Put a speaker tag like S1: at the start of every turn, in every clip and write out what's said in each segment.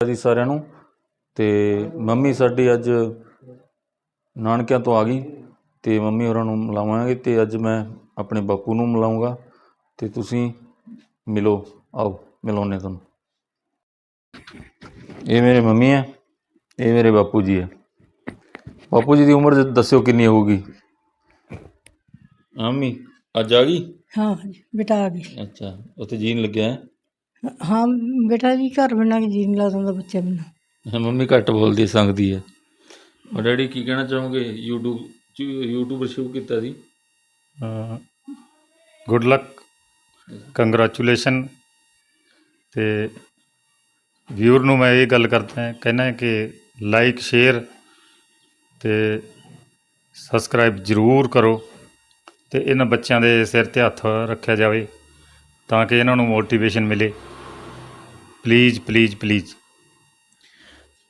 S1: ਜੀ ਸਾਰਿਆਂ ਨੂੰ ਤੇ ਮੰਮੀ ਸਾਡੀ ਅੱਜ ਨਾਨਕਿਆਂ ਤੋਂ ਆ ਗਈ ਤੇ ਮੰਮੀ ਹੋਰਾਂ ਨੂੰ ਮਿਲਾਵਾਂਗੇ ਤੇ ਅੱਜ ਮੈਂ ਆਪਣੇ ਬਾਪੂ ਨੂੰ ਮਿਲਾਉਂਗਾ ਤੇ ਤੁਸੀਂ ਮਿਲੋ ਆਓ ਮਿਲਾਉਨੇ ਤੁਹਾਨੂੰ। ਇਹ ਮੇਰੇ ਮੰਮੀ ਹੈ ਇਹ ਮੇਰੇ ਬਾਪੂ ਜੀ ਹੈ। ਬਾਪੂ ਜੀ ਦੀ ਉਮਰ ਦੱਸਿਓ ਕਿੰਨੀ ਹੋਊਗੀ? ਮੰਮੀ ਅੱਜ ਆ ਗਈ?
S2: ਹਾਂ ਬੇਟਾ ਆ ਗਈ
S1: ਅੱਛਾ ਉੱਥੇ ਜੀਨ ਲੱਗਿਆ ਹੈ?
S2: ਹਾਂ ਬੇਟਾ ਜੀ ਘਰ ਬਿਨਾਂ ਜੀ ਨਹੀਂ ਲੱਗਦਾ ਹੁੰਦਾ ਬੱਚੇ ਬਿਨਾਂ।
S1: ਅੱਛਾ ਮੰਮੀ ਘੱਟ ਬੋਲਦੀ ਸੰਗਦੀ ਹੈ। ਔਰ ਡੈਡੀ ਕੀ ਕਹਿਣਾ ਚਾਹੋਗੇ? YouTube ਚ ਯੂਟਿਊਬਰ ਸ਼ੁਰੂ ਕੀਤਾ ਸੀ?
S3: ਗੁੱਡ ਲੱਕ ਕੰਗ੍ਰੈਚੁਲੇਸ਼ਨ ਤੇ ਵਿਊਰ ਨੂੰ ਮੈਂ ਇਹ ਗੱਲ ਕਰਦਾ ਹਾਂ ਕਹਿਣਾ ਕਿ ਲਾਈਕ ਸ਼ੇਅਰ ਤੇ ਸਬਸਕ੍ਰਾਈਬ ਜ਼ਰੂਰ ਕਰੋ ਤੇ ਇਹਨਾਂ ਬੱਚਿਆਂ ਦੇ ਸਿਰ ਤੇ ਹੱਥ ਰੱਖਿਆ ਜਾਵੇ। ਤਾਂ ਕਿ ਇਹਨਾਂ ਨੂੰ ਮੋਟੀਵੇਸ਼ਨ ਮਿਲੇ। ਪਲੀਜ਼ ਪਲੀਜ਼ ਪਲੀਜ਼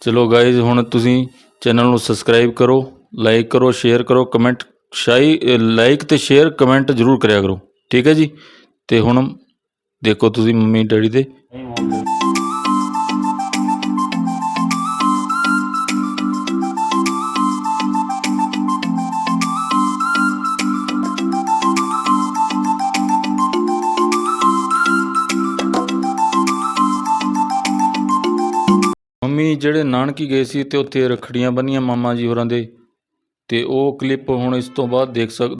S1: ਚਲੋ ਗਾਇਜ਼ ਹੁਣ ਤੁਸੀਂ ਚੈਨਲ ਨੂੰ ਸਬਸਕ੍ਰਾਈਬ ਕਰੋ ਲਾਈਕ ਕਰੋ ਸ਼ੇਅਰ ਕਰੋ ਕਮੈਂਟ ਸ਼ਾਈ ਲਾਈਕ ਤੇ ਸ਼ੇਅਰ ਕਮੈਂਟ ਜ਼ਰੂਰ ਕਰਿਆ ਕਰੋ। ਠੀਕ ਹੈ ਜੀ? ਤੇ ਹੁਣ ਦੇਖੋ ਤੁਸੀਂ ਮੰਮੀ ਡੈਡੀ ਦੇ। ਮੰਮੀ ਜਿਹੜੇ ਨਾਨਕੀ ਗਏ ਸੀ ਤੇ ਉੱਥੇ ਰਖੜੀਆਂ ਬੰਨੀਆਂ ਮਾਮਾ ਜੀ ਹੋਰਾਂ ਦੇ, ਤੇ ਉਹ ਕਲਿੱਪ ਹੁਣ ਇਸ ਤੋਂ ਬਾਅਦ ਦੇਖ ਸਕ